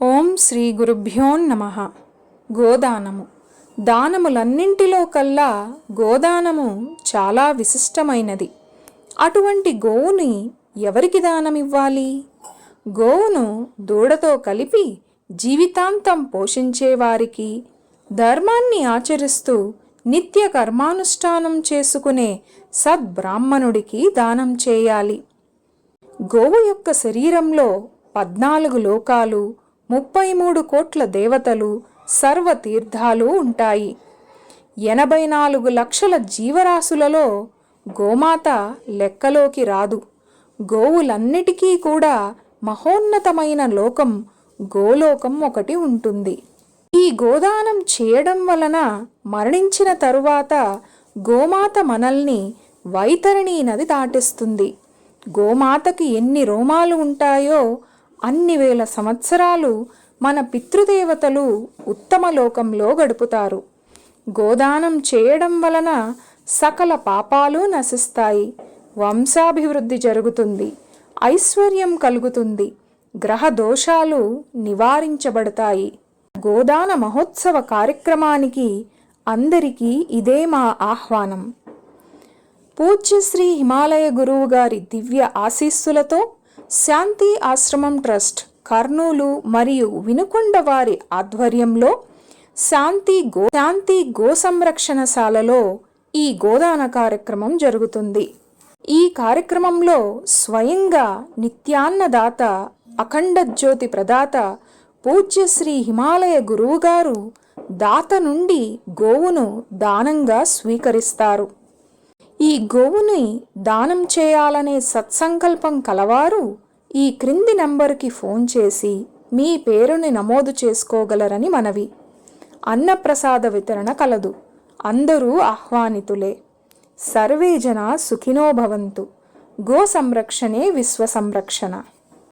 ఓం శ్రీ గురుభ్యో నమ. గోదానము. దానములన్నింటిలో కల్లా గోదానము చాలా విశిష్టమైనది. అటువంటి గోవుని ఎవరికి దానమివ్వాలి? గోవును దూడతో కలిపి జీవితాంతం పోషించేవారికి ధర్మాన్ని ఆచరిస్తూ నిత్య కర్మానుష్ఠానం చేసుకునే సద్బ్రాహ్మణుడికి దానం చేయాలి. గోవు యొక్క శరీరంలో పద్నాలుగు లోకాలు ముప్పై మూడు కోట్ల దేవతలు సర్వ తీర్థాలు ఉంటాయి. ఎనభై నాలుగు లక్షల జీవరాశులలో గోమాత లెక్కలోకి రాదు. గోవులన్నిటికీ కూడా మహోన్నతమైన లోకం గోలోకం ఒకటి ఉంటుంది. ఈ గోదానం చేయడం వలన మరణించిన తరువాత గోమాత మనల్ని వైతరిణీ నది దాటిస్తుంది. గోమాతకి ఎన్ని రోమాలు ఉంటాయో అన్ని వేల సంవత్సరాలు మన పితృదేవతలు ఉత్తమ లోకంలో గడుపుతారు. గోదానం చేయడం వలన సకల పాపాలు నశిస్తాయి. వంశాభివృద్ధి జరుగుతుంది. ఐశ్వర్యం కలుగుతుంది. గ్రహ దోషాలు నివారించబడతాయి. గోదాన మహోత్సవ కార్యక్రమానికి అందరికీ ఇదే మా ఆహ్వానం. పూజ్యశ్రీ హిమాలయ గురువు గారి దివ్య ఆశీస్సులతో శాంతి ఆశ్రమం ట్రస్ట్ కర్నూలు మరియు వినుకొండ వారి ఆధ్వర్యంలో శాంతి గో శాంతి గో సంరక్షణశాలలో ఈ గోదాన కార్యక్రమం జరుగుతుంది. ఈ కార్యక్రమంలో స్వయంగా నిత్యాన్నదాత అఖండ జ్యోతి ప్రదాత పూజ్యశ్రీ హిమాలయ గురువుగారు దాత నుండి గోవును దానంగా స్వీకరిస్తారు. ఈ గోవుని దానం చేయాలనే సత్సంకల్పం కలవారు ఈ క్రింది నంబరుకి ఫోన్ చేసి మీ పేరుని నమోదు చేసుకోగలరని మనవి. అన్నప్రసాద వితరణ కలదు. అందరూ ఆహ్వానితులే. సర్వే జన సుఖినో భవంతు. గో సంరక్షణే విశ్వ సంరక్షణ.